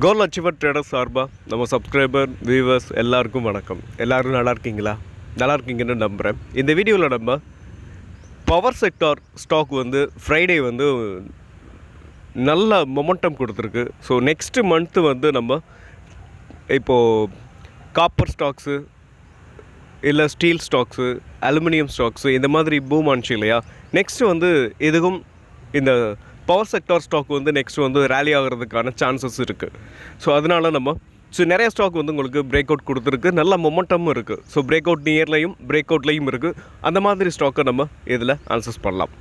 கோல் achiever trader சார்பாக நம்ம subscriber viewers எல்லாருக்கும் வணக்கம். எல்லாரும் நல்லா இருக்கீங்களா? நல்லா இருக்கீங்கன்னு நம்புகிறேன் இந்த வீடியோவில் நம்ம பவர் செக்டார் ஸ்டாக் வந்து ஃப்ரைடே வந்து நல்ல மொமெண்டம் கொடுத்துருக்கு. ஸோ நெக்ஸ்ட்டு மந்த்து வந்து நம்ம இப்போது காப்பர் ஸ்டாக்ஸு இல்லை ஸ்டீல் ஸ்டாக்ஸு அலுமினியம் ஸ்டாக்ஸு இந்த மாதிரி பூம் ஆனிச்சு இல்லையா? நெக்ஸ்ட்டு வந்து இதுவும் இந்த பவர் செக்டார் ஸ்டாக் வந்து நெக்ஸ்ட் வந்து ரேலி ஆகிறதுக்கான சான்சஸ் இருக்குது ஸோ அதனால நம்ம ஸோ நிறைய ஸ்டாக் வந்து உங்களுக்கு பிரேக் அவுட் கொடுத்துருக்கு. நல்ல மொமெண்டமும் இருக்குது ஸோ பிரேக் அவுட் நியர்லையும் பிரேக் அவுட்லேயும் இருக்குது அந்த மாதிரி ஸ்டாக்கை நம்ம இதில் ஆன்சஸ் பண்ணலாம்.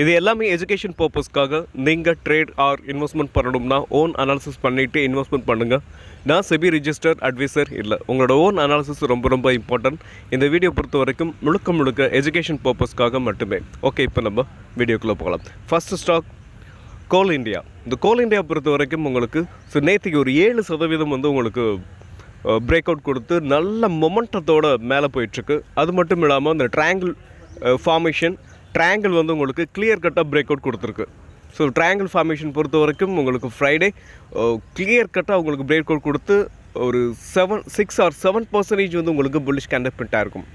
இது எல்லாமே எஜுகேஷன் பர்பஸ்க்காக நீங்கள் ட்ரேட் ஆர் இன்வெஸ்ட்மெண்ட் பண்ணணும்னா ஓன் அனாலிசிஸ் பண்ணிவிட்டு இன்வெஸ்ட்மெண்ட் பண்ணுங்கள் நான் செபி ரிஜிஸ்டர் அட்வைசர் இல்லை. உங்களோட ஓன் அனாலிசிஸ் ரொம்ப ரொம்ப இம்பார்ட்டன்ட் இந்த வீடியோ பொறுத்த வரைக்கும் முழுக்க முழுக்க எஜுகேஷன் பர்பஸ்க்காக மட்டுமே. ஓகே இப்போ நம்ம வீடியோக்குள்ளே போகலாம். ஃபர்ஸ்ட் ஸ்டாக் கோல் இந்தியா இந்த கோல் இந்தியா பொறுத்த வரைக்கும் உங்களுக்கு ஸோ நேற்றுக்கு ஒரு ஏழு சதவீதம் வந்து உங்களுக்கு பிரேக் அவுட் கொடுத்து நல்ல மொமெண்டத்தோட மேலே போயிட்டுருக்கு. அது மட்டும் இல்லாமல் அந்த ட்ரையாங்கிள் ஃபார்மேஷன் ட்ரையாங்கிள் வந்து உங்களுக்கு கிளியர் கட்டாக பிரேக் அவுட் கொடுத்துருக்கு. ஸோ ட்ரையாங்கிள் ஃபார்மேஷன் பொறுத்த வரைக்கும் உங்களுக்கு ஃப்ரைடே கிளியர் கட்டாக உங்களுக்கு பிரேக் அவுட் கொடுத்து ஒரு seven six or seven percentage வந்து உங்களுக்கு புல்லிஷ் கண்டப்டாக இருக்கும்.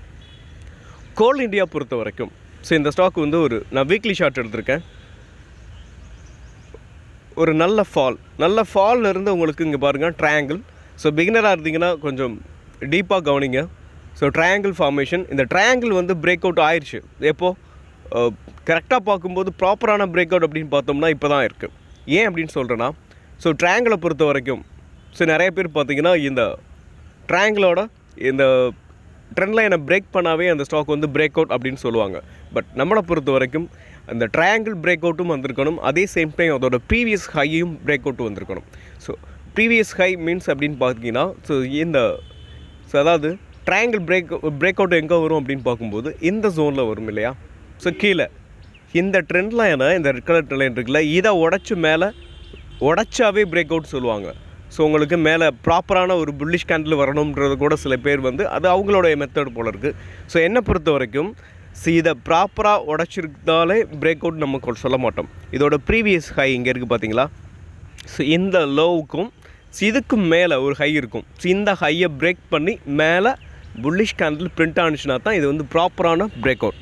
கோல் இந்தியா பொறுத்த வரைக்கும் ஸோ இந்த ஸ்டாக் வந்து ஒரு நான் வீக்லி ஷார்ட் எடுத்திருக்கேன். ஒரு நல்ல ஃபால் நல்ல ஃபாலில் இருந்து உங்களுக்கு இங்கே பாருங்கள் ட்ரையாங்கிள் ஸோ பிகினராக இருந்தீங்கன்னா கொஞ்சம் டீப்பாக கவனிங்க. ஸோ ட்ரையாங்கிள் ஃபார்மேஷன் இந்த ட்ரையாங்கிள் வந்து பிரேக் அவுட் ஆயிடுச்சு எப்போது கரெக்டாக பார்க்கும்போது ப்ராப்பரான பிரேக் அவுட் அப்படின்னு பார்த்தோம்னா இப்போ தான் இருக்குது ஏன் அப்படின்னு சொல்கிறேன்னா ஸோ ட்ரையாங்கிளை பொறுத்த வரைக்கும் ஸோ நிறைய பேர் பார்த்தீங்கன்னா இந்த ட்ரையாங்கிளோட இந்த ட்ரெண்ட் லைனை பிரேக் பண்ணாவே அந்த ஸ்டாக் வந்து பிரேக் அவுட் அப்படின்னு சொல்லுவாங்க. பட் நம்மளை பொறுத்த வரைக்கும் அந்த ட்ரையாங்கிள் பிரேக் அவுட்டும் வந்திருக்கணும். அதே சேம் டைம் அதோட ப்ரீவியஸ் ஹையும் பிரேக் அவுட்டும் வந்திருக்கணும். ஸோ ப்ரீவியஸ் ஹை மீன்ஸ் அப்படின்னு பார்த்தீங்கன்னா ஸோ இந்த ஸோ அதாவது ட்ரையாங்கிள் பிரேக் பிரேக் அவுட் எங்கே வரும் அப்படின்னு பார்க்கும்போது இந்த ஜோனில் வரும் இல்லையா? ஸோ கீழே. இந்த ட்ரெண்ட் லைனை இந்த ரெட் கலர் ட்ரெண்ட் லைன் இருக்குல்ல இதை உடச்சி மேலே உடச்சாவே பிரேக் அவுட் சொல்லுவாங்க. ஸோ உங்களுக்கு மேலே ப்ராப்பரான ஒரு புல்லிஷ் கேண்டில் வரணுன்றது கூட சில பேர் வந்து அது அவங்களோட மெத்தட் போல இருக்குது ஸோ என்னை பொறுத்த வரைக்கும் ஸோ இதை ப்ராப்பராக உடச்சிருந்தாலே பிரேக் அவுட் நம்ம சொல்ல மாட்டோம். இதோட ப்ரீவியஸ் ஹை இங்கே இருக்குது பார்த்தீங்களா ஸோ இந்த லோவுக்கும் இதுக்கும் மேலே ஒரு ஹை இருக்கும். ஸோ இந்த ஹையை பிரேக் பண்ணி மேலே புல்லிஷ் கேண்டில் பிரிண்ட் ஆனிச்சுனா தான் இது வந்து ப்ராப்பரான பிரேக் அவுட்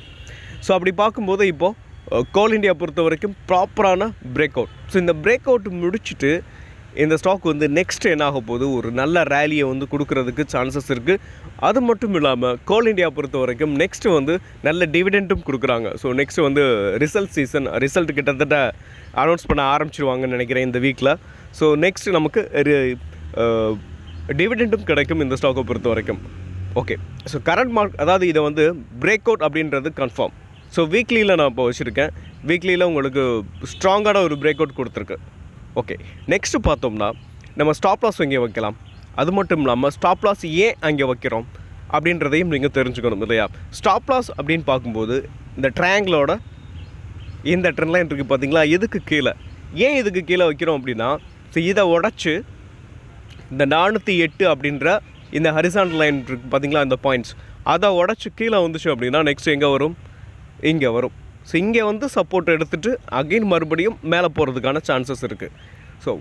ஸோ அப்படி பார்க்கும்போது இப்போது கோல் இந்தியா பொறுத்த வரைக்கும் ப்ராப்பரான பிரேக் அவுட் ஸோ இந்த பிரேக் அவுட் முடிச்சுட்டு இந்த ஸ்டாக் வந்து நெக்ஸ்ட் என்ன ஆக போகுது? ஒரு நல்ல ரேலியை வந்து கொடுக்கறதுக்கு சான்சஸ் இருக்குது அது மட்டும் இல்லாமல் கோல் இந்தியா பொறுத்த வரைக்கும் நெக்ஸ்ட்டு வந்து நல்ல டிவிடெண்ட்டும் கொடுக்குறாங்க. ஸோ நெக்ஸ்ட் வந்து ரிசல்ட் சீசன் ரிசல்ட் கிட்டத்தட்ட அனௌன்ஸ் பண்ண ஆரம்பிச்சிருவாங்கன்னு நினைக்கிறேன் இந்த வீக்கில் ஸோ நெக்ஸ்ட் நமக்கு டிவிடெண்ட்டும் கிடைக்கும் இந்த ஸ்டாக்கை பொறுத்த வரைக்கும். ஓகே ஸோ கரண்ட் மார்க் அதாவது இதை வந்து பிரேக் அவுட் அப்படின்றது கன்ஃபார்ம் ஸோ வீக்லியில் நான் இப்போ வச்சுருக்கேன். வீக்லியில் உங்களுக்கு ஸ்ட்ராங்கான ஒரு பிரேக் அவுட் கொடுத்துருக்கு. ஓகே நெக்ஸ்ட்டு பார்த்தோம்னா நம்ம ஸ்டாப் லாஸ் இங்கே வைக்கலாம்? அது மட்டும் இல்லாமல் ஸ்டாப் லாஸ் ஏன் அங்கே வைக்கிறோம்? அப்படின்றதையும் நீங்கள் தெரிஞ்சுக்கணும் இல்லையா? ஸ்டாப் லாஸ் அப்படின்னு பார்க்கும்போது இந்த ட்ரையாங்கிளோட இந்த ட்ரெண்ட் லைன் இருக்குது பார்த்தீங்களா எதுக்கு கீழே? ஏன் இதுக்கு கீழே வைக்கிறோம் அப்படின்னா ஸோ இதை உடச்சி இந்த நானூற்றி எட்டு அப்படின்ற இந்த ஹரிசான் லைன் இருக்குது பார்த்தீங்களா இந்த பாயிண்ட்ஸ் அதை உடச்சி கீழே வந்துச்சு அப்படின்னா நெக்ஸ்ட் எங்கே வரும்? இங்கே வரும். ஸோ இங்கே வந்து சப்போர்ட் எடுத்துகிட்டு அகைன் மறுபடியும் மேலே போகிறதுக்கான சான்சஸ் இருக்குது ஸோ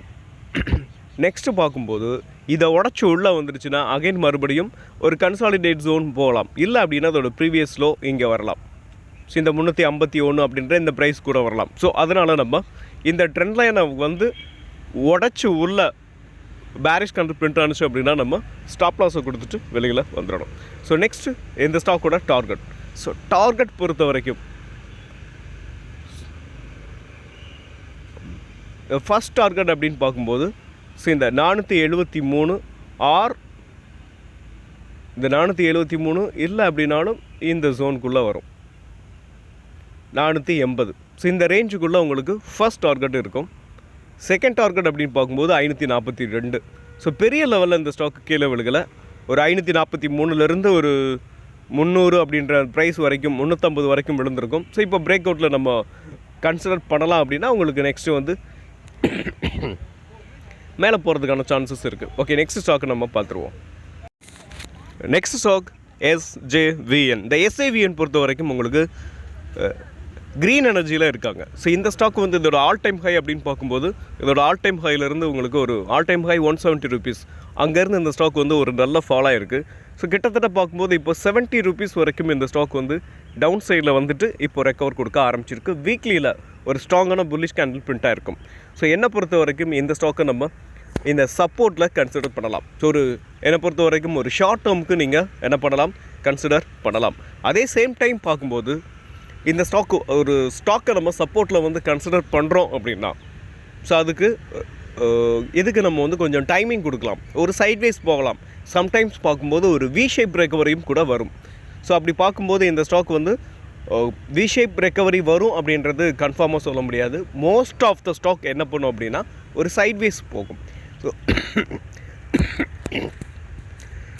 நெக்ஸ்ட்டு பார்க்கும்போது இதை உடச்சி உள்ளே வந்துருச்சுன்னா அகைன் மறுபடியும் ஒரு கன்சாலிடேட் ஜோன் போகலாம். இல்லை அப்படின்னா அதோட ப்ரீவியஸ் லோ இங்கே வரலாம். ஸோ இந்த முந்நூற்றி ஐம்பத்தி ஒன்று அப்படின்ற இந்த ப்ரைஸ் கூட வரலாம். ஸோ அதனால் நம்ம இந்த ட்ரெண்ட் லைனை வந்து உடச்சி உள்ள பேரிஷ் கண்ட்ரி பிரிண்ட் ஆனிச்சு அப்படின்னா நம்ம ஸ்டாப் லாஸை கொடுத்துட்டு வெளியில் வந்துடணும். ஸோ நெக்ஸ்ட்டு இந்த ஸ்டாக்கோட டார்கெட் ஸோ டார்கெட் பொறுத்த வரைக்கும் ஃபஸ்ட் டார்கெட் அப்படின்னு பார்க்கும்போது ஸோ இந்த நானூற்றி எழுபத்தி மூணு ஆர் இந்த நானூற்றி எழுபத்தி மூணு இல்லை அப்படின்னாலும் இந்த ஜோனுக்குள்ளே வரும். நானூற்றி எண்பது. ஸோ இந்த ரேஞ்சுக்குள்ளே உங்களுக்கு ஃபர்ஸ்ட் டார்கெட் இருக்கும். செகண்ட் டார்கெட் அப்படின்னு பார்க்கும்போது ஐநூற்றி நாற்பத்தி ரெண்டு. ஸோ பெரிய லெவலில் இந்த ஸ்டாக்கு கீழே விழுகலை. ஒரு ஐநூற்றி நாற்பத்தி மூணுலேருந்து ஒரு முந்நூறு அப்படின்ற ப்ரைஸ் வரைக்கும் முந்நூற்றம்பது வரைக்கும் விழுந்திருக்கும். ஸோ இப்போ பிரேக் அவுட்டில் நம்ம கன்சிடர் பண்ணலாம் அப்படின்னா உங்களுக்கு நெக்ஸ்ட்டு வந்து மேலே போகிறதுக்கான சான்சஸ் இருக்குது ஓகே நெக்ஸ்ட் ஸ்டாக் நம்ம பார்த்துருவோம். நெக்ஸ்ட் ஸ்டாக் எஸ்ஜேவிஎன் இந்த எஸ்ஏவிஎன் பொறுத்த வரைக்கும் உங்களுக்கு க்ரீன் எனர்ஜியில் இருக்காங்க. ஸோ இந்த ஸ்டாக் வந்து இதோட ஆல் டைம் ஹை அப்படின்னு பார்க்கும்போது இதோட ஆல் டைம் ஹையிலேருந்து உங்களுக்கு ஒரு all time high one seventy rupees அங்கேருந்து இந்த ஸ்டாக் வந்து ஒரு நல்ல ஃபாலாக இருக்குது ஸோ கிட்டத்தட்ட பார்க்கும்போது இப்போ செவன்ட்டி ருபீஸ் வரைக்கும் இந்த ஸ்டாக் வந்து டவுன் சைடில் வந்துட்டு இப்போ ரெக்கவர் கொடுக்க ஆரம்பிச்சிருக்கு. வீக்லியில் ஒரு ஸ்ட்ராங்கான புல்லிஷ் கேண்டில் பிரிண்ட்டாக இருக்கும் ஸோ என்னை பொறுத்த வரைக்கும் இந்த ஸ்டாக்கை நம்ம இந்த சப்போர்ட்டில் கன்சிடர் பண்ணலாம். ஸோ ஒரு என்னை பொறுத்த வரைக்கும் ஒரு ஷார்ட் டேர்முக்கு நீங்கள் என்ன பண்ணலாம்? கன்சிடர் பண்ணலாம். அதே சேம் டைம் பார்க்கும்போது இந்த ஸ்டாக்கு ஒரு ஸ்டாக்கை நம்ம சப்போர்ட்டில் வந்து கன்சிடர் பண்ணுறோம் அப்படின்னா ஸோ அதுக்கு இதுக்கு நம்ம வந்து கொஞ்சம் டைமிங் கொடுக்கலாம். ஒரு சைட்வேஸ் போகலாம். சம்டைம்ஸ் பார்க்கும்போது ஒரு வி ஷேப் ரெக்கவரியும் கூட வரும். ஸோ அப்படி பார்க்கும்போது இந்த ஸ்டாக் வந்து வி ஷேப் ரெக்கவரி வரும் அப்படின்றது கன்ஃபார்மாக சொல்ல முடியாது. மோஸ்ட் ஆஃப் த ஸ்டாக் என்ன பண்ணும் அப்படின்னா ஒரு சைட்வேஸ் போகும். ஸோ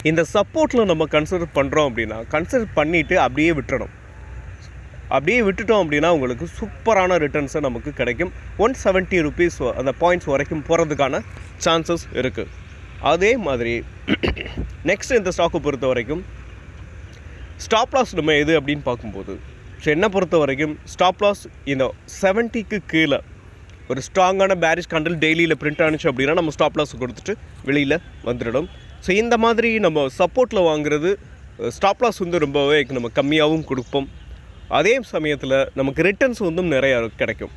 இந்த சப்போர்ட்டில் நம்ம கன்சிடர் பண்ணுறோம் அப்படின்னா கன்சிடர் பண்ணிவிட்டு அப்படியே விட்டுறணும். அப்படியே விட்டுட்டோம் அப்படின்னா உங்களுக்கு சூப்பரான ரிட்டர்ன்ஸை நமக்கு கிடைக்கும். ஒன் செவன்ட்டி ருபீஸ் அந்த பாயிண்ட்ஸ் வரைக்கும் போகிறதுக்கான சான்சஸ் இருக்குது அதே மாதிரி நெக்ஸ்ட் இந்த ஸ்டாக்கை பொறுத்த வரைக்கும் ஸ்டாப் லாஸ் நம்ம எது அப்படின்னு பார்க்கும்போது ஸோ என்னை பொறுத்த வரைக்கும் ஸ்டாப் லாஸ் இந்த செவன்ட்டிக்கு கீழே ஒரு ஸ்ட்ராங்கான பேரிஷ் கண்டல் டெய்லியில் பிரிண்ட் ஆனிச்சு அப்படின்னா நம்ம ஸ்டாப் லாஸ் கொடுத்துட்டு வெளியில் வந்துடும் ஸோ இந்த மாதிரி நம்ம சப்போர்ட்டில் வாங்குறது ஸ்டாப் லாஸ் வந்து ரொம்பவே நம்ம கம்மியாகவும் கொடுப்போம். அதே சமயத்தில் நமக்கு ரிட்டர்ன்ஸ் வந்து நிறையா கிடைக்கும்.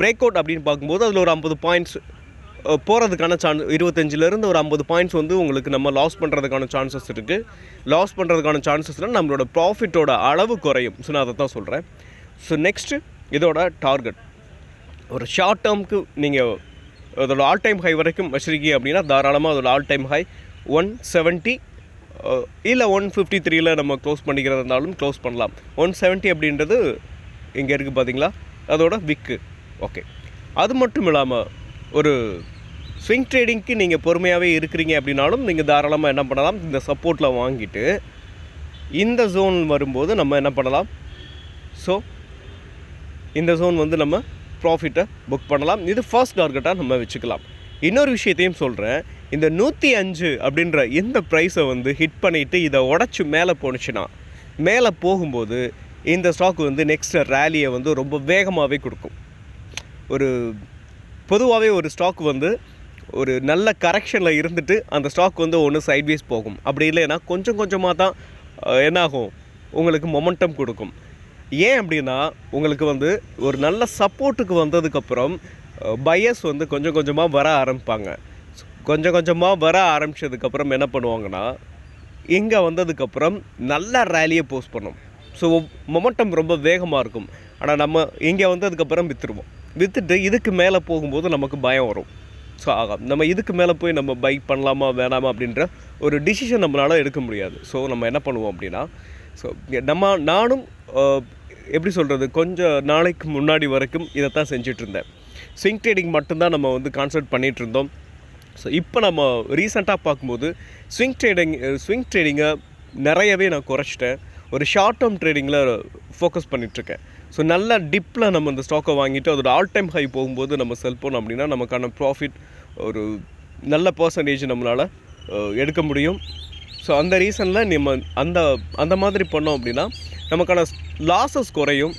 பிரேக் அவுட் அப்படின்னு பார்க்கும்போது அதில் ஒரு ஐம்பது பாயிண்ட்ஸ் போகிறதுக்கான சான்ஸ் இருபத்தஞ்சிலேருந்து ஒரு ஐம்பது பாயிண்ட்ஸ் வந்து உங்களுக்கு நம்ம லாஸ் பண்ணுறதுக்கான சான்சஸ் இருக்குது லாஸ் பண்ணுறதுக்கான சான்சஸ்னால் நம்மளோட ப்ராஃபிட்டோட அளவு குறையும். ஸோ நான் அதை தான் சொல்கிறேன் ஸோ நெக்ஸ்ட்டு இதோட டார்கெட் ஒரு ஷார்ட் டேர்முக்கு நீங்கள் அதோட ஆல் டைம் ஹை வரைக்கும் வச்சிருக்கீங்க அப்படின்னா தாராளமாக அதோட all time high one seventy இல்லை ஒன் ஃபிஃப்டி த்ரீயில் நம்ம க்ளோஸ் பண்ணிக்கிறதுனாலும் க்ளோஸ் பண்ணலாம். ஒன் செவன்ட்டி அப்படின்றது இங்கே இருக்குது பார்த்தீங்களா அதோட விக்கு ஓகே அது மட்டும் இல்லாமல் ஒரு ஸ்விங் ட்ரேடிங்க்கு நீங்கள் பொறுமையாகவே இருக்கிறீங்க அப்படின்னாலும் நீங்கள் தாராளமாக என்ன பண்ணலாம்? இந்த சப்போர்ட்டில் வாங்கிட்டு இந்த ஜோன் வரும்போது நம்ம என்ன பண்ணலாம்? ஸோ இந்த ஜோன் வந்து நம்ம ப்ராஃபிட்டை புக் பண்ணலாம். இது ஃபர்ஸ்ட் டார்கெட்டாக நம்ம வச்சுக்கலாம். இன்னொரு விஷயத்தையும் சொல்கிறேன் இந்த நூற்றி அஞ்சு அப்படின்ற இந்த ப்ரைஸை வந்து ஹிட் பண்ணிவிட்டு இதை உடச்சி மேலே போணுச்சுன்னா மேலே போகும்போது இந்த ஸ்டாக் வந்து நெக்ஸ்ட் ரேலியை வந்து ரொம்ப வேகமாகவே கொடுக்கும். ஒரு பொதுவாகவே ஒரு ஸ்டாக் வந்து ஒரு நல்ல கரெக்ஷனில் இருந்துட்டு அந்த ஸ்டாக் வந்து ஒன்று சைட்வேஸ் போகும். அப்படி இல்லைன்னா கொஞ்சம் கொஞ்சமாக தான் என்னாகும்? உங்களுக்கு மொமெண்டம் கொடுக்கும். ஏன் அப்படின்னா உங்களுக்கு வந்து ஒரு நல்ல சப்போர்ட்டுக்கு வந்ததுக்கப்புறம் பயஸ் வந்து கொஞ்சம் கொஞ்சமாக வர ஆரம்பிப்பாங்க. கொஞ்சம் கொஞ்சமாக வர ஆரம்பிச்சதுக்கப்புறம் என்ன பண்ணுவாங்கன்னா இங்கே வந்ததுக்கப்புறம் நல்ல ரேலியை போஸ்ட் பண்ணும். ஸோ மொமெண்டம் ரொம்ப வேகமாக இருக்கும். ஆனால் நம்ம இங்கே வந்ததுக்கப்புறம் விற்றுருவோம் விற்றுட்டு இதுக்கு மேலே போகும்போது நமக்கு பயம் வரும். ஸோ ஆகாம் நம்ம இதுக்கு மேலே போய் நம்ம பைக் பண்ணலாமா வேணாமா அப்படின்ற ஒரு டிசிஷன் நம்மளால் எடுக்க முடியாது. ஸோ நம்ம என்ன பண்ணுவோம் அப்படின்னா ஸோ நம்ம நானும் எப்படி சொல்கிறது கொஞ்சம் நாளைக்கு முன்னாடி வரைக்கும் இதைத்தான் தான் இருந்தேன். ஸ்விங் ட்ரேடிங் மட்டும்தான் நம்ம வந்து கான்சென்ட் பண்ணிகிட்டு இருந்தோம். ஸோ இப்போ நம்ம ரீசெண்டாக பார்க்கும்போது ஸ்விங் ட்ரேடிங் ஸ்விங் ட்ரேடிங்கை நிறையவே நான் குறைச்சிட்டேன். ஒரு ஷார்ட் டேர்ம் ட்ரேடிங்கில் ஃபோக்கஸ் பண்ணிகிட்ருக்கேன் ஸோ நல்ல டிப்பில் நம்ம இந்த ஸ்டாக்கை வாங்கிட்டு அதோட ஆல் டைம் ஹை போகும்போது நம்ம செல் பண்ணோம் அப்படின்னா நமக்கான ப்ராஃபிட் ஒரு நல்ல பர்சன்டேஜ் நம்மளால் எடுக்க முடியும். ஸோ அந்த ரீசனில் நம்ம அந்த அந்த மாதிரி பண்ணோம் அப்படின்னா நமக்கான லாஸஸ் குறையும்.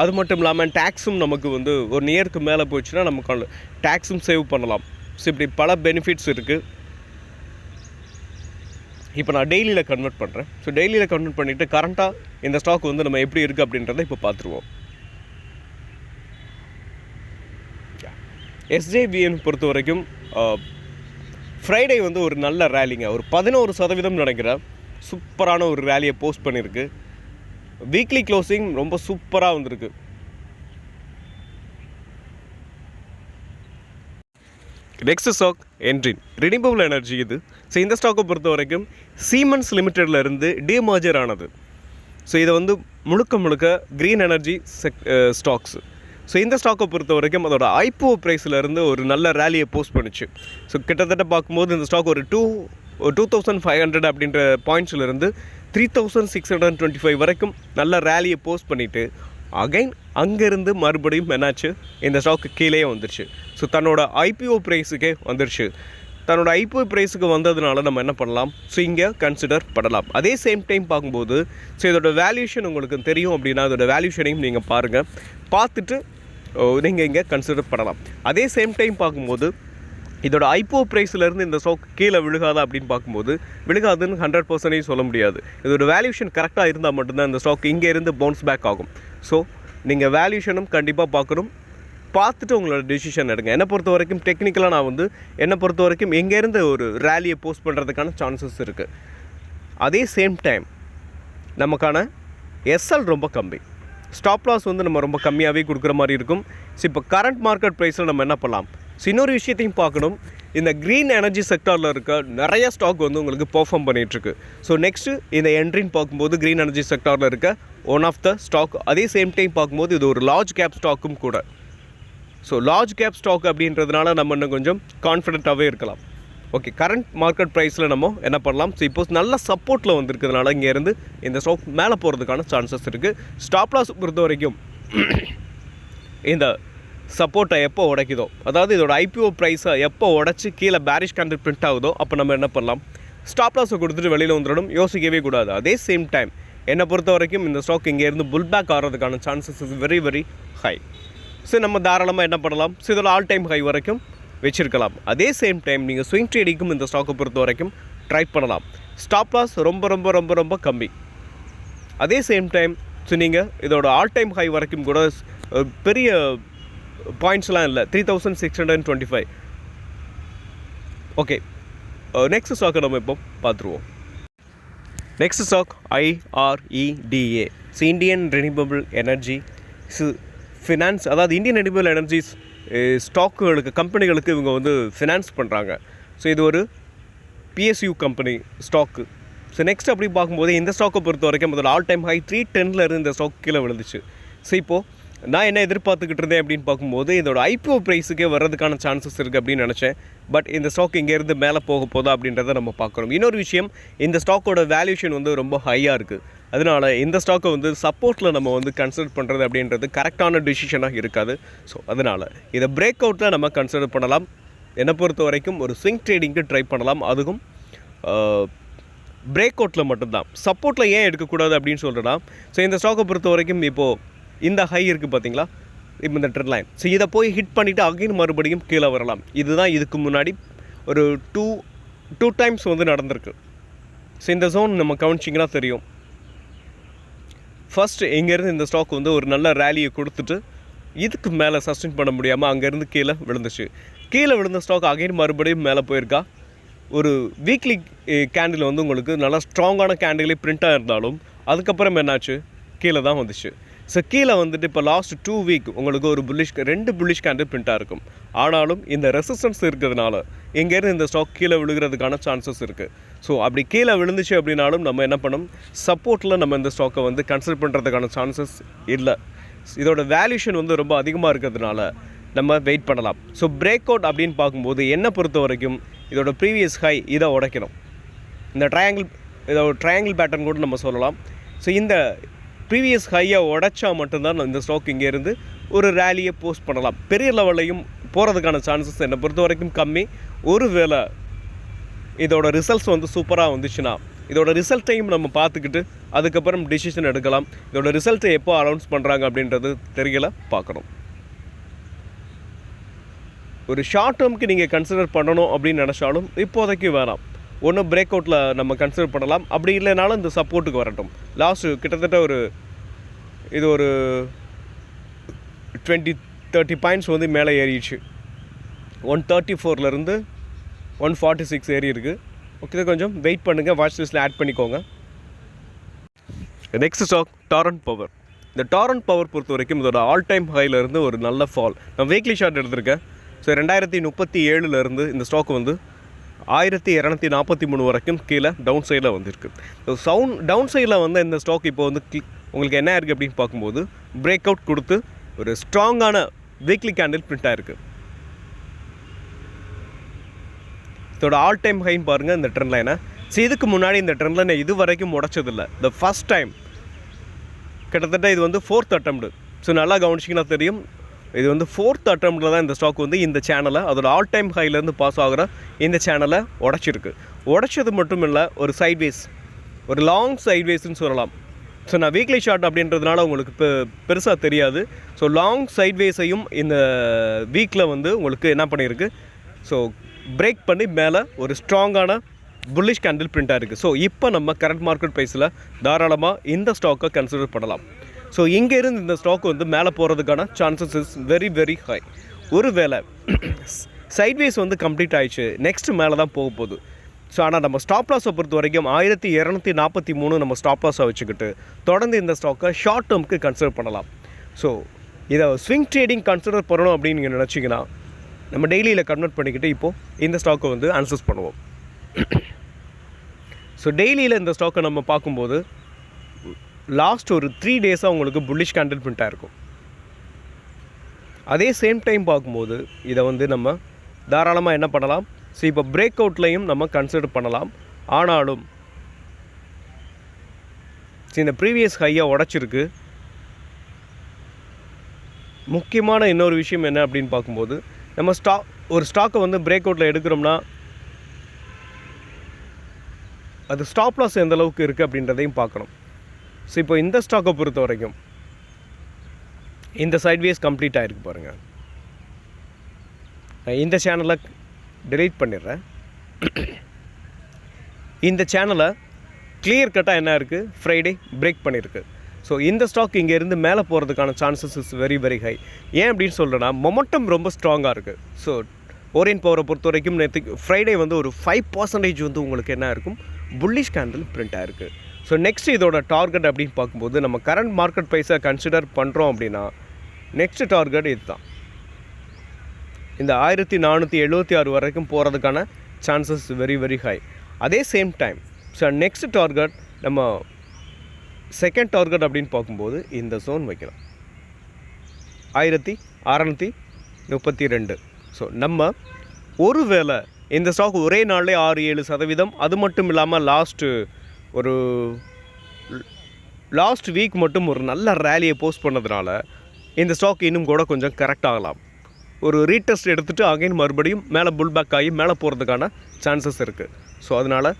அது மட்டும் இல்லாமல் டேக்ஸும் நமக்கு வந்து ஒரு நியருக்கு மேலே போச்சுன்னா நமக்கான டேக்ஸும் சேவ் பண்ணலாம். ஸோ இப்படி பல பெனிஃபிட்ஸ் இருக்குது இப்போ நான் டெய்லியில் கன்வெர்ட் பண்ணுறேன் ஸோ டெய்லியில் கன்வெர்ட் பண்ணிவிட்டு கரண்ட்டாக இந்த ஸ்டாக் வந்து நம்ம எப்படி இருக்குது அப்படின்றத இப்போ பார்த்துருவோம். எஸ்ஜேபிஎன் பொறுத்த வரைக்கும் ஃப்ரைடே வந்து ஒரு நல்ல ரேலிங்க ஒரு பதினோரு சதவீதம் நினைக்கிறேன் சூப்பரான ஒரு ரேலியை போஸ்ட் பண்ணியிருக்கு வீக்லி க்ளோசிங் ரொம்ப சூப்பராக வந்திருக்கு. நெக்ஸ்ட் ஸ்டாக் என்ட்ரின் ரினியூவபிள் எனர்ஜி இது. ஸோ இந்த ஸ்டாக்கை பொறுத்த வரைக்கும் சீமன்ஸ் லிமிட்டெடில் இருந்து டிமர்ஜர் ஆனது. ஸோ இதை வந்து முழுக்க முழுக்க க்ரீன் எனர்ஜி செக் ஸ்டாக்ஸ் ஸோ இந்த ஸ்டாக்கை பொறுத்த வரைக்கும் அதோட ஐபோ ப்ரைஸில் இருந்து ஒரு நல்ல ரேலியை போஸ்ட் பண்ணுச்சு. ஸோ கிட்டத்தட்ட பார்க்கும்போது இந்த ஸ்டாக் ஒரு two two thousand five hundred அப்படின்ற பாயிண்ட்ஸ்லேருந்து three thousand six hundred twenty five வரைக்கும் நல்ல ரேலியை போஸ்ட் பண்ணிவிட்டு அகைன் அங்கேருந்து மறுபடியும் என்னாச்சு இந்த ஸ்டாக்கு கீழே வந்துருச்சு. ஸோ தன்னோட ஐபிஓ ப்ரைஸுக்கே வந்துருச்சு. தன்னோட ஐபிஓ ப்ரைஸுக்கு வந்ததுனால நம்ம என்ன பண்ணலாம்? ஸோ இங்கே கன்சிடர் பண்ணலாம். அதே சேம் டைம் பார்க்கும்போது ஸோ இதோட வேல்யூஷன் உங்களுக்கு தெரியும் அப்படின்னா அதோட வேல்யூஷனையும் நீங்கள் பாருங்கள் பார்த்துட்டு நீங்கள் இங்கே கன்சிடர் பண்ணலாம். அதே சேம் டைம் பார்க்கும்போது இதோட ஐப்போ ப்ரைஸ்லேருந்து இந்த ஸ்டாக் கீழே விழுகாதா அப்படின்னு பார்க்கும்போது விழுகாதுன்னு ஹண்ட்ரட் பர்சன்டேஜ் சொல்ல முடியாது. இதோட வேல்யூஷன் கரெக்டாக இருந்தால் மட்டும்தான் இந்த ஸ்டாக் இங்கேருந்து பவுன்ஸ் பேக் ஆகும். ஸோ நீங்கள் வேல்யூஷனும் கண்டிப்பாக பார்க்கணும். பார்த்துட்டு உங்களோட டெசிஷன் எடுங்க. என்னை பொறுத்த வரைக்கும் டெக்னிக்கலாக நான் வந்து என்னை பொறுத்த வரைக்கும் எங்கேருந்து ஒரு ரேலியை போஸ்ட் பண்ணுறதுக்கான சான்சஸ் இருக்குது அதே சேம் டைம் நமக்கான எஸ்எல் ரொம்ப கம்மி. ஸ்டாப் லாஸ் வந்து நம்ம ரொம்ப கம்மியாகவே கொடுக்குற மாதிரி இருக்கும். ஸோ இப்போ கரண்ட் மார்க்கெட் ப்ரைஸில் நம்ம என்ன பண்ணலாம்? ஸோ இன்னொரு விஷயத்தையும் பார்க்கணும். இந்த க்ரீன் எனர்ஜி செக்டாரில் இருக்க நிறைய ஸ்டாக் வந்து உங்களுக்கு பெர்ஃபார்ம் பண்ணிகிட்ருக்கு ஸோ நெக்ஸ்ட்டு இந்த என்ட்ரின்னு பார்க்கும்போது க்ரீன் எனர்ஜி செக்டாரில் இருக்க ஒன் ஆஃப் த ஸ்டாக் அதே சேம் டைம் பார்க்கும்போது இது ஒரு லார்ஜ் கேப் ஸ்டாக்கும் கூட. ஸோ லார்ஜ் கேப் ஸ்டாக் அப்படின்றதுனால நம்ம இன்னும் கொஞ்சம் கான்ஃபிடென்ட்டாகவே இருக்கலாம். ஓகே கரண்ட் மார்க்கெட் ப்ரைஸில் நம்ம என்ன பண்ணலாம்? ஸோ இப்போ நல்ல சப்போர்ட்டில் வந்திருக்கிறதுனால இங்கேருந்து இந்த ஸ்டாக் மேலே போகிறதுக்கான சான்சஸ் இருக்குது ஸ்டாப்லாஸ் பொறுத்த வரைக்கும் இந்த சப்போர்ட்டை எப்போ உடைக்குதோ அதாவது இதோட ஐபிஓ ப்ரைஸை எப்போ உடச்சி கீழே பேரிஷ் கேண்டில் பிரிண்ட் ஆகுதோ அப்போ நம்ம என்ன பண்ணலாம்? ஸ்டாப் லாஸை கொடுத்துட்டு வெளியில் வந்துடணும் யோசிக்கவே கூடாது. அதே சேம் டைம் என்னை பொறுத்த வரைக்கும் இந்த ஸ்டாக் இங்கேருந்து புல் பேக் ஆகிறதுக்கான chances is very very high so நம்ம தாராளமாக என்ன பண்ணலாம்? ஸோ இதோட ஆல் டைம் ஹை வரைக்கும் வச்சிருக்கலாம். அதே சேம் டைம் நீங்கள் ஸ்விங் ட்ரேடிங்கும் இந்த ஸ்டாக்கை பொறுத்த வரைக்கும் ட்ரை பண்ணலாம். ஸ்டாப் லாஸ் ரொம்ப ரொம்ப ரொம்ப ரொம்ப கம்மி. அதே சேம் டைம் ஸோ நீங்கள் இதோட ஆல் டைம் ஹை வரைக்கும் கூட பெரிய பாயிண்ட்ஸ்லாம் இல்லை. Three thousand six hundred twenty five okay next ஸ்டாக்கை நம்ம இப்போ பார்த்துருவோம். Next stock IREDA so Indian renewable energy finance அதாவது இந்தியன் ரெனியூவபிள் எனர்ஜிஸ் ஸ்டாக்குகளுக்கு கம்பெனிகளுக்கு இவங்க வந்து ஃபினான்ஸ் பண்ணுறாங்க ஸோ இது ஒரு PSU company stock so next அப்படி பார்க்கும்போது இந்த ஸ்டாக்கை பொறுத்த வரைக்கும் முதல்ல ஆல் டைம் ஹை த்ரீ டென்னில் இருந்து இந்த ஸ்டாக் கீழே விழுந்துச்சு. ஸோ இப்போது நான் என்ன எதிர்பார்த்துக்கிட்டு இருந்தேன் அப்படின்னு பார்க்கும்போது இதோட ஐபிஓ ப்ரைஸுக்கே வர்றதுக்கான சான்சஸ் இருக்குது அப்படின்னு நினச்சேன். பட் இந்த ஸ்டாக் இங்கேருந்து மேலே போக போதா அப்படின்றத நம்ம பார்க்குறோம் இன்னொரு விஷயம் இந்த ஸ்டாக்கோட வேல்யூஷன் வந்து ரொம்ப ஹையாக இருக்குது அதனால இந்த ஸ்டாக்கை வந்து சப்போர்ட்டில் நம்ம வந்து கன்சிடர் பண்ணுறது அப்படின்றது கரெக்டான டிசிஷனாக இருக்காது. ஸோ அதனால் இதை பிரேக் அவுட்டில் நம்ம கன்சிடர் பண்ணலாம். என்னை பொறுத்த வரைக்கும் ஒரு ஸ்விங் ட்ரேடிங்க்கு ட்ரை பண்ணலாம். அதுவும் பிரேக் அவுட்டில் மட்டும்தான். சப்போர்ட்டில் ஏன் எடுக்கக்கூடாது அப்படின்னு சொல்கிறேன்னா ஸோ இந்த ஸ்டாக்கை பொறுத்த வரைக்கும் இப்போது இந்த ஹை இருக்குது பார்த்தீங்களா இப்போ இந்த ட்ரெட் லைன் ஸோ இதை போய் ஹிட் பண்ணிவிட்டு அகைன் மறுபடியும் கீழே வரலாம். இதுதான் இதுக்கு முன்னாடி ஒரு டூ டூ டைம்ஸ் வந்து நடந்திருக்கு. ஸோ இந்த ஜோன் நம்ம கவனிச்சிங்கன்னா தெரியும். ஃபஸ்ட்டு இங்கேருந்து இந்த ஸ்டாக் வந்து ஒரு நல்ல ரேலியை கொடுத்துட்டு இதுக்கு மேலே சஸ்டெயின் பண்ண முடியாமல் அங்கேருந்து கீழே விழுந்துச்சு. கீழே விழுந்த ஸ்டாக் அகைன் மறுபடியும் மேலே போயிருக்கா? ஒரு வீக்லி கேண்டில் வந்து உங்களுக்கு நல்லா ஸ்ட்ராங்கான கேண்டிலே பிரிண்ட்டாக இருந்தாலும் அதுக்கப்புறம் என்னாச்சு? கீழே தான் வந்துச்சு. ஸோ கீழே வந்துட்டு இப்போ லாஸ்ட் டூ வீக் உங்களுக்கு ஒரு புல்லிஷ் ரெண்டு புல்லிஷ் கேண்டில் பிரிண்ட்டாக இருக்கும். ஆனாலும் இந்த ரெசிஸ்டன்ஸ் இருக்கிறதுனால இங்கேருந்து இந்த ஸ்டாக் கீழே விழுகிறதுக்கான சான்சஸ் இருக்குது ஸோ அப்படி கீழே விழுந்துச்சு அப்படின்னாலும் நம்ம என்ன பண்ணணும்? சப்போர்ட்டில் நம்ம இந்த ஸ்டாக்கை வந்து கன்சிடர் பண்ணுறதுக்கான சான்சஸ் இல்லை. இதோட வேல்யூஷன் வந்து ரொம்ப அதிகமாக இருக்கிறதுனால நம்ம வெயிட் பண்ணலாம். ஸோ பிரேக் அவுட் அப்படின்னு பார்க்கும்போது என்னை பொறுத்த வரைக்கும் இதோட ப்ரீவியஸ் ஹை இதை உடைக்கணும். இந்த ட்ரையாங்கிள் இதோட ட்ரையாங்கிள் பேட்டர்ன் கூட நம்ம சொல்லலாம். ஸோ இந்த ப்ரீவியஸ் ஹையை உடைச்சா மட்டும்தான் இந்த ஸ்டாக் இங்கேருந்து ஒரு ரேலியை போஸ்ட் பண்ணலாம். பெரிய லெவல்லையும் போகிறதுக்கான சான்சஸ் என்னை பொறுத்த வரைக்கும் கம்மி. ஒரு வேளை இதோட ரிசல்ட்ஸ் வந்து சூப்பராக வந்துச்சுன்னா இதோட ரிசல்ட்டையும் நம்ம பார்த்துக்கிட்டு அதுக்கப்புறம் டிசிஷன் எடுக்கலாம். இதோட ரிசல்ட்டை எப்போ அனௌன்ஸ் பண்ணுறாங்க அப்படின்றது தெரியல பார்க்கணும். ஒரு ஷார்ட் டேர்முக்கு நீங்கள் கன்சிடர் பண்ணணும் அப்படின்னு நினச்சாலும் இப்போதைக்கு வேணாம். ஒன்று பிரேக் அவுட்டில் நம்ம கன்சிடர் பண்ணலாம். அப்படி இல்லைனாலும் இந்த சப்போர்ட்டுக்கு வரட்டும். லாஸ்ட்டு கிட்டத்தட்ட ஒரு இது ஒரு டுவெண்ட்டி தேர்ட்டி பாயிண்ட்ஸ் வந்து மேலே ஏறிடுச்சு. ஒன் தேர்ட்டி ஃபோர்லேருந்து ஒன் ஃபார்ட்டி சிக்ஸ் ஏறி இருக்குது ஓகே கொஞ்சம் வெயிட் பண்ணுங்கள் வாட்ச் லிஸ்ட்டில் ஆட் பண்ணிக்கோங்க. நெக்ஸ்ட் ஸ்டாக் டாரன் பவர் இந்த டாரன் பவர் பொறுத்த வரைக்கும் இதோட ஆல் டைம் ஹைலேருந்து ஒரு நல்ல ஃபால் நான் வீக்லி ஷார்ட் எடுத்திருக்கேன். ஸோ ரெண்டாயிரத்தி முப்பத்தி ஏழுலேருந்து இந்த ஸ்டாக் வந்து ஆயிரத்தி இரநூத்தி நாற்பத்தி மூணு வரைக்கும் கீழே டவுன் சைடில் வந்திருக்கு. ஸோ சவுண்ட் டவுன் சைடில் வந்து இந்த ஸ்டாக் இப்போ வந்து உங்களுக்கு என்ன இருக்குது அப்படின்னு பார்க்கும்போது பிரேக் அவுட் கொடுத்து ஒரு ஸ்ட்ராங்கான வீக்லி கேண்டில் பிரிண்ட் ஆகிருக்கு இதோட ஆல் டைம் ஹைன்னு பாருங்கள் இந்த ட்ரெண்ட் லைனை ஸோ இதுக்கு முன்னாடி இந்த ட்ரெண்ட் லைனை இது வரைக்கும் உடச்சதில்லை. த ஃபஸ்ட் டைம் கிட்டத்தட்ட இது வந்து ஃபோர்த் அட்டம்ப்டு ஸோ நல்லா கவனிச்சிங்கன்னா தெரியும் இது வந்து ஃபோர்த் அட்டம்ப்டில் தான் இந்த ஸ்டாக் வந்து இந்த சேனலை அதோட ஆல் டைம் ஹைலேருந்து பாஸ் ஆகிற இந்த சேனலை உடச்சிருக்கு. உடைச்சது மட்டும் இல்லை ஒரு சைட்வேஸ் ஒரு லாங் சைட்வேஸ்னு சொல்லலாம். ஸோ நான் வீக்லி ஷார்ட் அப்படின்றதுனால உங்களுக்கு பெ பெருசாக தெரியாது. ஸோ லாங் சைட்வேஸையும் இந்த வீக்கில் வந்து உங்களுக்கு என்ன பண்ணியிருக்கு ஸோ பிரேக் பண்ணி மேலே ஒரு ஸ்ட்ராங்கான புல்லிஷ் கேண்டில் பிரிண்ட்டாக இருக்குது ஸோ இப்போ நம்ம கரண்ட் மார்க்கெட் ப்ரைஸில் தாராளமாக இந்த ஸ்டாக்கை கன்சிடர் பண்ணலாம். ஸோ இங்கேருந்து இந்த ஸ்டாக் வந்து மேலே போகிறதுக்கான chances is very very high ஒருவேளை சைட்வேஸ் வந்து கம்ப்ளீட் ஆயிடுச்சு. நெக்ஸ்ட் மேலே தான் போக போகுது. ஸோ ஆனால் நம்ம ஸ்டாப் லாஸை பொறுத்த வரைக்கும் ஆயிரத்தி இரநூத்தி நாற்பத்தி மூணு நம்ம ஸ்டாப் லாஸை வச்சுக்கிட்டு தொடர்ந்து இந்த ஸ்டாக்கை ஷார்ட் டேர்முக்கு கன்சிடர் பண்ணலாம். ஸோ இதை ஸ்விங் ட்ரேடிங் கன்சிடர் பண்ணணும் அப்படின்னு நீங்கள் நினச்சிங்கன்னா நம்ம டெய்லியில் கன்வெர்ட் பண்ணிக்கிட்டு இப்போது இந்த ஸ்டாக்கை வந்து அனசஸ் பண்ணுவோம். ஸோ டெய்லியில் இந்த ஸ்டாக்கை நம்ம பார்க்கும்போது லாஸ்ட் ஒரு த்ரீ டேஸாக உங்களுக்கு புல்லிஷ் கேண்டில் பிரிண்ட்டாக இருக்கும். அதே சேம் டைம் பார்க்கும்போது இதை வந்து நம்ம தாராளமாக என்ன பண்ணலாம்? ஸோ இப்போ பிரேக் அவுட்லையும் நம்ம கன்சிடர் பண்ணலாம். ஆனாலும் இந்த ப்ரீவியஸ் ஹையை உடச்சிருக்கு. முக்கியமான இன்னொரு விஷயம் என்ன அப்படின்னு பார்க்கும்போது நம்ம ஸ்டாக் ஒரு ஸ்டாக்கை வந்து பிரேக் அவுட்டில் எடுக்கிறோம்னா அது ஸ்டாப் லாஸ் எந்த அளவுக்கு இருக்குது அப்படின்றதையும் பார்க்கணும். ஸோ இப்போ இந்த ஸ்டாக்கை பொறுத்த வரைக்கும் இந்த சைட்வேஸ் கம்ப்ளீட் ஆகிருக்கு பாருங்கள் நான் இந்த சேனலை டெலீட் பண்ணிடுறேன். இந்த சேனலை கிளியர் கட்டாக என்ன இருக்குது ஃப்ரைடே பிரேக் பண்ணியிருக்கு ஸோ இந்த ஸ்டாக் இங்கே இருந்து மேலே போகிறதுக்கான chances is very very high ஏன் அப்படின்னு சொல்கிறேன்னா மொமெண்டம் ரொம்ப ஸ்ட்ராங்காக இருக்குது ஸோ ஓரியன் பவரை பொறுத்த வரைக்கும் நேற்று ஃப்ரைடே வந்து ஒரு ஃபைவ் பர்சன்டேஜ் வந்து உங்களுக்கு என்ன இருக்கும்? புல்லிஷ் கேண்டில் பிரிண்ட் ஆகிருக்கு ஸோ நெக்ஸ்ட் இதோட டார்கெட் அப்படின்னு பார்க்கும்போது நம்ம கரண்ட் மார்க்கெட் ப்ரைஸை கன்சிடர் பண்ணுறோம் அப்படின்னா நெக்ஸ்ட் டார்கெட் இதுதான். இந்த ஆயிரத்தி நானூற்றி எழுபத்தி ஆறு வரைக்கும் போகிறதுக்கான சான்சஸ் வெரி வெரி ஹை அதே same time so next target நம்ம செகண்ட் டார்கெட் அப்படின்னு பார்க்கும்போது இந்த ஜோன் வைக்கலாம். ஆயிரத்தி அறநூற்றி முப்பத்தி ரெண்டு. ஸோ நம்ம ஒருவேளை இந்த ஸ்டாக் ஒரே நாளிலே ஆறு ஏழு சதவீதம் அது மட்டும் இல்லாமல் லாஸ்ட்டு ஒரு லாஸ்ட் வீக் மட்டும் ஒரு நல்ல ரேலியை போஸ்ட் பண்ணதுனால இந்த ஸ்டாக் இன்னும் கூட கொஞ்சம் கரெக்ட் ஆகலாம். ஒரு ரீடெஸ்ட் எடுத்துகிட்டு அகைன் மறுபடியும் மேலே புல் பேக் ஆகி மேலே போகிறதுக்கான சான்சஸ் இருக்குது ஸோ அதனால்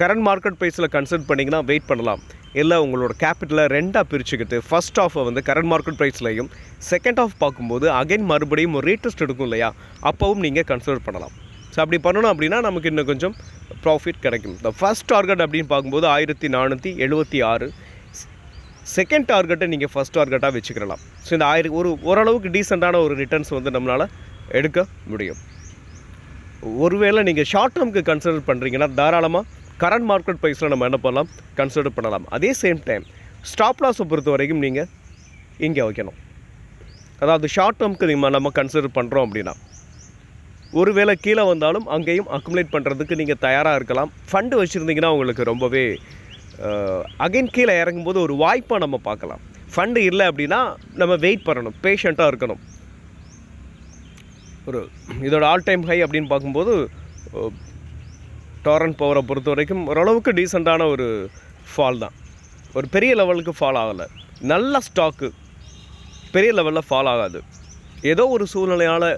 கரண்ட் மார்க்கெட் ப்ரைஸில் கன்சல்ட் பண்ணிங்கன்னா வெயிட் பண்ணலாம். இல்லை உங்களோட கேபிட்டலை ரெண்டாக பிரிச்சுக்கிட்டு ஃபஸ்ட் ஆஃபை வந்து கரண்ட் மார்க்கெட் ப்ரைஸ்லையும் செகண்ட் ஆஃப் பார்க்கும்போது அகைன் மறுபடியும் ஒரு ரீடெஸ்ட் எடுக்கும் இல்லையா? அப்போவும் நீங்கள் கன்சிடர் பண்ணலாம். ஸோ அப்படி பண்ணணும் அப்படின்னா நமக்கு இன்னும் கொஞ்சம் ப்ராஃபிட் கிடைக்கும். இந்த ஃபர்ஸ்ட் டார்கெட் அப்படின்னு பார்க்கும்போது ஆயிரத்தி நானூற்றி எழுபத்தி ஆறு. செகண்ட் டார்கெட்டை நீங்கள் ஃபஸ்ட் டார்கெட்டாக வச்சுக்கிடலாம். ஸோ இந்த ஆயிரம் ஒரு ஓரளவுக்கு டீசெண்டான ஒரு ரிட்டர்ன்ஸ் வந்து நம்மளால் எடுக்க முடியும். ஒருவேளை நீங்கள் ஷார்ட் டேர்முக்கு கன்சிடர் பண்ணுறீங்கன்னா தாராளமாக கரண்ட் மார்க்கெட் ப்ரைஸில் நம்ம என்ன பண்ணலாம்? கன்சிடர் பண்ணலாம். அதே சேம் டைம் ஸ்டாப் லாஸை பொறுத்த வரைக்கும் நீங்கள் இங்கே வைக்கணும். அதாவது ஷார்ட் டேர்முக்கு நீங்கள் நம்ம கன்சிடர் பண்ணுறோம் அப்படின்னா. ஒருவேளை கீழே வந்தாலும் அங்கேயும் அக்குமுலேட் பண்ணுறதுக்கு நீங்கள் தயாராக இருக்கலாம். ஃபண்டு வச்சுருந்தீங்கன்னா உங்களுக்கு ரொம்பவே அகைன் கீழே இறங்கும்போது ஒரு வாய்ப்பாக நம்ம பார்க்கலாம். ஃபண்டு இல்லை அப்படின்னா நம்ம வெயிட் பண்ணணும் பேஷண்ட்டாக இருக்கணும். ஒரு இதோட ஆல் டைம் ஹை அப்படின்னு பார்க்கும்போது டாரண்ட் பவரை பொறுத்த வரைக்கும் ஓரளவுக்கு டீசெண்டான ஒரு ஃபால் தான். ஒரு பெரிய லெவலுக்கு ஃபால் ஆகலை. நல்ல ஸ்டாக்கு பெரிய லெவலில் ஃபால் ஆகாது. ஏதோ ஒரு சூழ்நிலையால்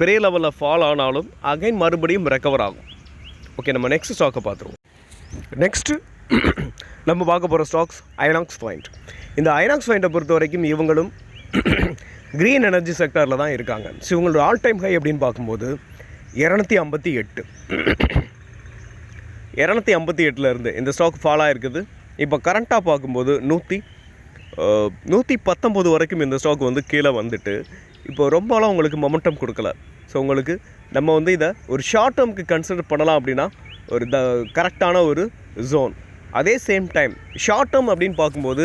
பெரிய லெவலில் ஃபால் ஆனாலும் அகைன் மறுபடியும் ரெக்கவர் ஆகும். ஓகே நம்ம நெக்ஸ்ட் ஸ்டாக்கை பார்த்துருவோம். நெக்ஸ்ட்டு நம்ம பார்க்க போகிற ஸ்டாக்ஸ் ஐனாக்ஸ் பாயிண்ட் இந்த ஐனாக்ஸ் பாயிண்ட்டை பொறுத்த வரைக்கும் இவங்களும் க்ரீன் எனர்ஜி செக்டரில் தான் இருக்காங்க. ஸோ இவங்களோட ஆல் டைம் ஹை அப்படின்னு பார்க்கும்போது இரநூத்தி ஐம்பத்தி எட்டு. இரநூத்தி ஐம்பத்தி எட்டில் இருந்து இந்த ஸ்டாக் ஃபாலாக இருக்குது இப்போ கரண்ட்டாக பார்க்கும்போது நூற்றி நூற்றி பத்தொம்போது வரைக்கும் இந்த ஸ்டாக் வந்து கீழே வந்துட்டு இப்போ ரொம்பலாம் உங்களுக்கு மொமெண்டம் கொடுக்கல. ஸோ உங்களுக்கு நம்ம வந்து இதை ஒரு ஷார்ட் டேர்முக்கு கன்சிடர் பண்ணலாம் அப்படின்னா ஒரு த கரெக்டான ஒரு ஜோன் அதே சேம் டைம் ஷார்ட் டேர்ம் அப்படின்னு பார்க்கும்போது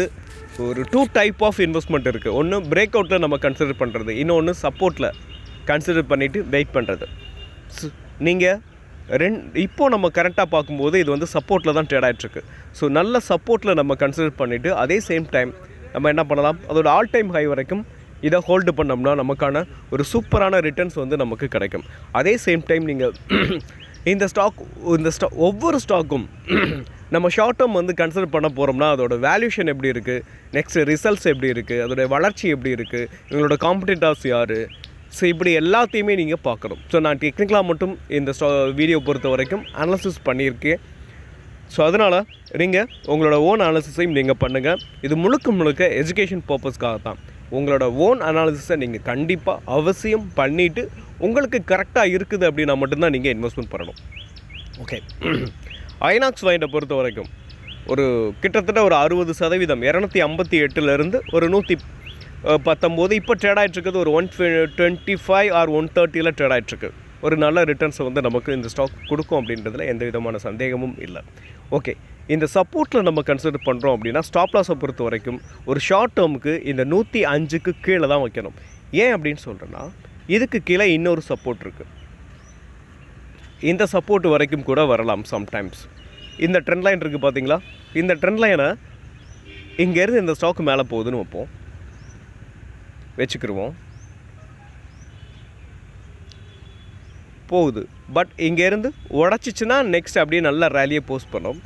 ஒரு டூ டைப் ஆஃப் இன்வெஸ்ட்மெண்ட் இருக்குது ஒன்று பிரேக் அவுட்டில் நம்ம கன்சிடர் பண்ணுறது இன்னொன்று சப்போர்ட்டில் கன்சிடர் பண்ணிவிட்டு வெயிட் பண்ணுறது நீங்கள் ரெண் இப்போது நம்ம கரெக்டாக பார்க்கும்போது இது வந்து சப்போர்ட்டில் தான் ட்ரேட் ஆகிட்டுருக்கு ஸோ நல்ல சப்போர்ட்டில் நம்ம கன்சிடர் பண்ணிவிட்டு அதே சேம் டைம் நம்ம என்ன பண்ணலாம்? அதோட ஆல் டைம் ஹை வரைக்கும் இதை ஹோல்டு பண்ணோம்னா நமக்கான ஒரு சூப்பரான ரிட்டர்ன்ஸ் வந்து நமக்கு கிடைக்கும். அதே சேம் டைம் நீங்கள் இந்த ஸ்டாக் இந்த ஸ்டா ஒவ்வொரு ஸ்டாக்கும் நம்ம ஷார்ட் டேர்ம் வந்து கன்சிடர் பண்ண போகிறோம்னா அதோட வேல்யூஷன் எப்படி இருக்குது நெக்ஸ்ட் ரிசல்ட்ஸ் எப்படி இருக்குது அதோடய வளர்ச்சி எப்படி இருக்குது இவங்களோட காம்படிட்டர்ஸ் யார்? ஸோ இப்படி எல்லாத்தையுமே நீங்கள் பார்க்கணும். ஸோ நான் டெக்னிக்கலாக மட்டும் இந்த ஸ்டா வீடியோ பொறுத்த வரைக்கும் அனாலிசிஸ் பண்ணியிருக்கேன். ஸோ அதனால் நீங்கள் உங்களோட ஓன் அனாலிசிஸையும் நீங்கள் பண்ணுங்கள் இது முழுக்க முழுக்க எஜுகேஷன் பர்பஸ்க்காக தான் உங்களோட ஓன் அனாலிசிஸை நீங்கள் கண்டிப்பாக அவசியம் பண்ணிவிட்டு உங்களுக்கு கரெக்டாக இருக்குது அப்படின்னா மட்டும்தான் நீங்கள் இன்வெஸ்ட்மெண்ட் பண்ணணும். ஓகே ஐநாக்ஸ் வைண்டை பொறுத்த வரைக்கும் ஒரு கிட்டத்தட்ட ஒரு அறுபது சதவீதம் இரநூத்தி ஐம்பத்தி எட்டுலேருந்து ஒரு நூற்றி பத்தொம்போது. இப்போ ட்ரேட் ஆகிட்டுருக்குது ஒரு one twenty five or one தேர்ட்டியில் trade ஆகிட்டுருக்கு ஒரு நல்ல ரிட்டர்ன்ஸை வந்து நமக்கு இந்த ஸ்டாக் கொடுக்கும் அப்படின்றதுல எந்த விதமான சந்தேகமும் இல்லை. ஓகே இந்த சப்போர்ட்டில் நம்ம கன்சிடர் பண்ணுறோம் அப்படின்னா ஸ்டாப் லாஸை பொறுத்த வரைக்கும் ஒரு ஷார்ட் டேர்முக்கு இந்த நூற்றி அஞ்சுக்கு கீழே தான் வைக்கணும். ஏன் அப்படின்னு சொல்கிறேன்னா இதுக்கு கீழே இன்னொரு சப்போர்ட் இருக்குது இந்த சப்போர்ட் வரைக்கும் கூட வரலாம் சம்டைம்ஸ் இந்த ட்ரெண்ட் லைன் இருக்குது பார்த்தீங்களா இந்த ட்ரெண்ட் லைனை இங்கேருந்து இந்த ஸ்டாக் மேலே போகுதுன்னு வைப்போம். வச்சுக்கிருவோம். போகுது. பட் இங்கேருந்து உடச்சிச்சின்னா நெக்ஸ்ட் அப்படியே நல்ல ரேலியை போஸ்ட் பண்ணோம்.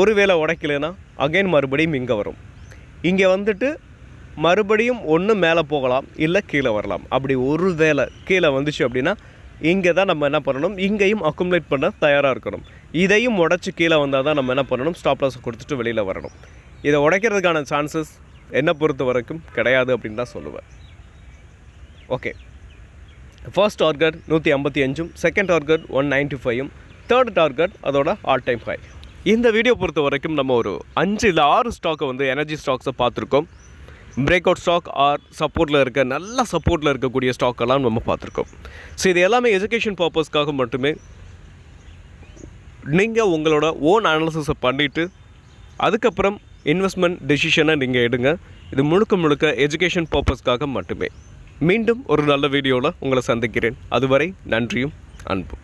ஒருவேளை உடைக்கலைன்னா அகைன் மறுபடியும் இங்கே வரும். இங்கே வந்துட்டு மறுபடியும் ஒன்று மேலே போகலாம் இல்லை கீழே வரலாம். அப்படி ஒரு வேளை கீழே வந்துச்சு அப்படின்னா இங்கே தான் நம்ம என்ன பண்ணணும்? இங்கேயும் அக்குமுலேட் பண்ண தயாராக இருக்கணும். இதையும் உடச்சி கீழே வந்தால் தான் நம்ம என்ன பண்ணணும்? ஸ்டாப் லாஸை கொடுத்துட்டு வெளியில் வரணும். இதை உடைக்கிறதுக்கான சான்சஸ் என்னை பொறுத்த வரைக்கும் கிடையாது அப்படின்னு தான் சொல்லுவேன். ஓகே ஃபர்ஸ்ட் டார்கெட் நூற்றி ஐம்பத்தி அஞ்சும் செகண்ட் டார்கெட் ஒன் நைன்ட்டி ஃபைவும் தேர்ட் டார்கெட் அதோட ஆல் டைம் ஹை இந்த வீடியோ பொறுத்த வரைக்கும் நம்ம ஒரு அஞ்சு இல்லை ஆறு ஸ்டாக்கை வந்து எனர்ஜி ஸ்டாக்ஸை பார்த்துருக்கோம். பிரேக் அவுட் ஸ்டாக் ஆர் சப்போர்ட்டில் இருக்க நல்ல சப்போர்ட்டில் இருக்கக்கூடிய ஸ்டாக்கெல்லாம் நம்ம பார்த்துருக்கோம். ஸோ இது எல்லாமே எஜுகேஷன் பர்பஸ்க்காக மட்டுமே நீங்கள் உங்களோட ஓன் அனாலிசிஸை பண்ணிவிட்டு அதுக்கப்புறம் இன்வெஸ்ட்மெண்ட் டெசிஷனை நீங்கள் எடுங்க. இது முழுக்க முழுக்க எஜுகேஷன் பர்பஸ்க்காக மட்டுமே. மீண்டும் ஒரு நல்ல வீடியோவில் உங்களை சந்திக்கிறேன். அதுவரை நன்றியும் அன்பும்.